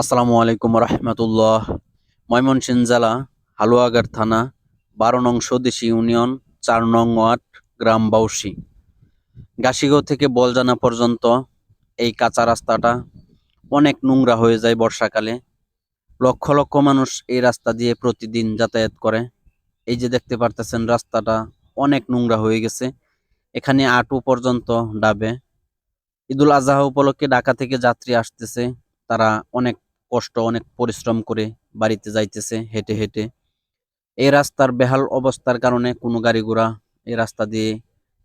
আসসালামু আলাইকুম রহমতুল্লাহ। ময়মনসিংহ জেলা হালুয়াগার থানা, বারো নং স্বদেশি ইউনিয়ন, চার নং ওয়ার্ড, গ্রাম বাউসি। গাছিগাঁও থেকে বলজানা পর্যন্ত এই কাঁচা রাস্তাটা অনেক নোংরা হয়ে যায় বর্ষাকালে। লক্ষ লক্ষ মানুষ এই রাস্তা দিয়ে প্রতিদিন যাতায়াত করে। এই যে দেখতে পারতেছেন রাস্তাটা অনেক নোংরা হয়ে গেছে। এখানে আটু পর্যন্ত ডাবে। ঈদুল আজহা উপলক্ষে ঢাকা থেকে যাত্রী আসতেছে। তারা অনেক কষ্ট, অনেক পরিশ্রম করে বাড়িতে যাইতেছে হেঁটে হেঁটে। এই রাস্তার বেহাল অবস্থার কারণে কোনো গাড়ি ঘোড়া এই রাস্তা দিয়ে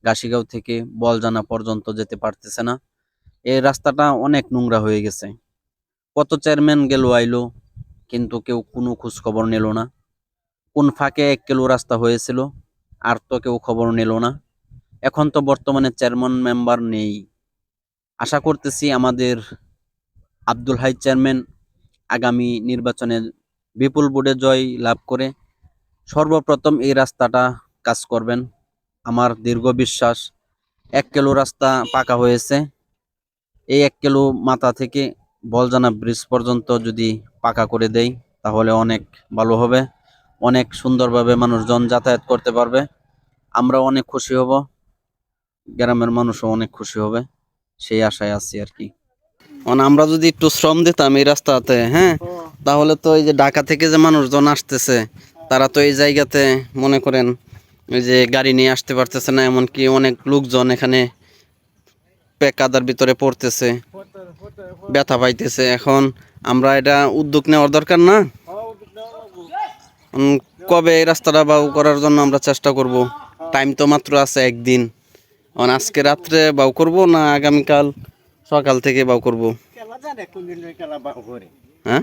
গাছিগাঁও থেকে বলজানা পর্যন্ত যেতে পারতেছে না। এই রাস্তাটা অনেক নোংরা হয়ে গেছে। কত চেয়ারম্যান গেল আইলো, কিন্তু কেউ কোনো খোঁজ খবর নিল না। কোন ফাঁকে এক কিলো রাস্তা হয়েছিল, আর তো কেউ খবর নিল না। এখন তো বর্তমানে চেয়ারম্যান মেম্বার নেই। আশা করতেছি আমাদের আব্দুল হাই চেয়ারম্যান আগামী নির্বাচনে বিপুল ভোটে জয় লাভ করে সর্বপ্রথম এই রাস্তাটা কাজ করবেন। আমার দীর্ঘ বিশ্বাস, এক কিলো রাস্তা পাকা হয়েছে। এই এক কিলো মাথা থেকে বলজানা ব্রিজ পর্যন্ত যদি পাকা করে দেই, তাহলে অনেক ভালো হবে। অনেক সুন্দরভাবে মানুষজন যাতায়াত করতে পারবে। আমরা অনেক খুশি হব। গ্রামের মানুষও অনেক খুশি হবে। সেই আশায় আছি আর কি। মানে আমরা যদি একটু শ্রম দিতাম এই রাস্তাতে হ্যাঁ? তাহলে তো এই যে ঢাকা থেকে যে মানুষজন আসতেছে তারা তো এই জায়গাতে মনে করেন ওই যে গাড়ি নিয়ে আসতে পারতেছে না এমনকি অনেক লোকজন এখানে কাদার ভিতরে পড়তেছে ব্যথা পাইতেছে। এখন আমরা এটা উদ্যোগ নেওয়ার দরকার না? কবে এই রাস্তাটা বাউ করার জন্য আমরা চেষ্টা করব? টাইম তো মাত্র আছে একদিন। আজকে রাত্রে বাউ করব না আগামীকাল? সকাল থেকে বাউ করব। হ্যাঁ?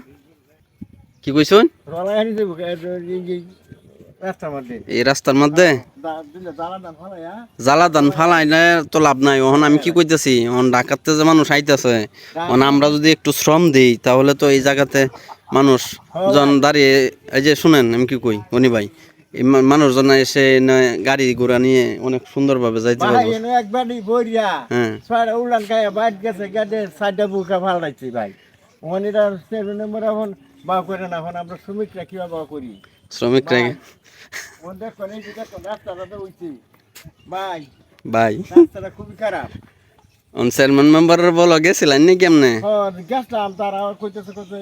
কি কইছুন? এই রাস্তার মধ্যে। দা- জ্বালা দাম ফালাইয়া ফালাইলে তো লাভ নাই। ওহন আমি কি কইতেছি? ওহন ঢাকাতে যে মানুষ আইতেছে ওহন আমরা যদি একটু শ্রম দিই তাহলে তো এই জায়গাতে মানুষ জন দাঁড়িয়ে এই যে শুনেন আমি কি কই? উনি ভাই মানুষজন এসে না গাড়ি ঘোড়া নিয়ে অনেক সুন্দরভাবে যাইতে পারব। একবার হ্যাঁ। বাইট গেছে বুকা ফালাইছি ভাই। ওখানে সেভেন নম্বর এখন করে না এখন আমরা শ্রমিকরা কীভাবে করি? শ্রমিকরা রাস্তাটা তো উঠছি ভাই ভাই। রাস্তাটা খুবই খারাপ। অন চেয়ারম্যান মেম্বারের বলো গেছিলেন নি কেমনে? হ্যাঁ গেছিলাম তারা আবার কইতেছে কইতে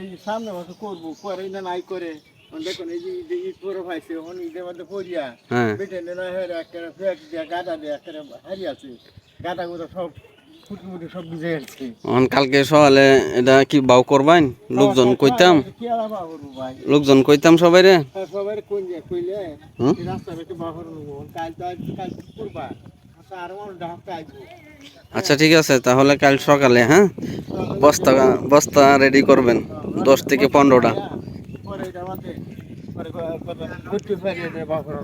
এই সামনে বছর করব করে না নাই করে। দেখুন এই যে এই ইট পরে পাইছে ওন ইটের মধ্যে পড়িয়া হ্যাঁ। বেটে নেনা হেরে একটা ফেক দিয়া গাদা দিয়া একটা হারি আছে। গাদা সব কালকে সকালে এটা কি বাউ করবাইন? লোকজন কইতাম। লোকজন কইতাম সবাই রে। করবা আচ্ছা আচ্ছা ঠিক আছে তাহলে কাল সকালে হ্যাঁ? বস্তা বস্তা রেডি করবেন দশ থেকে পনেরোটা। পরে এটা আমাদের পরে কথা ফেরিয়ে বাহর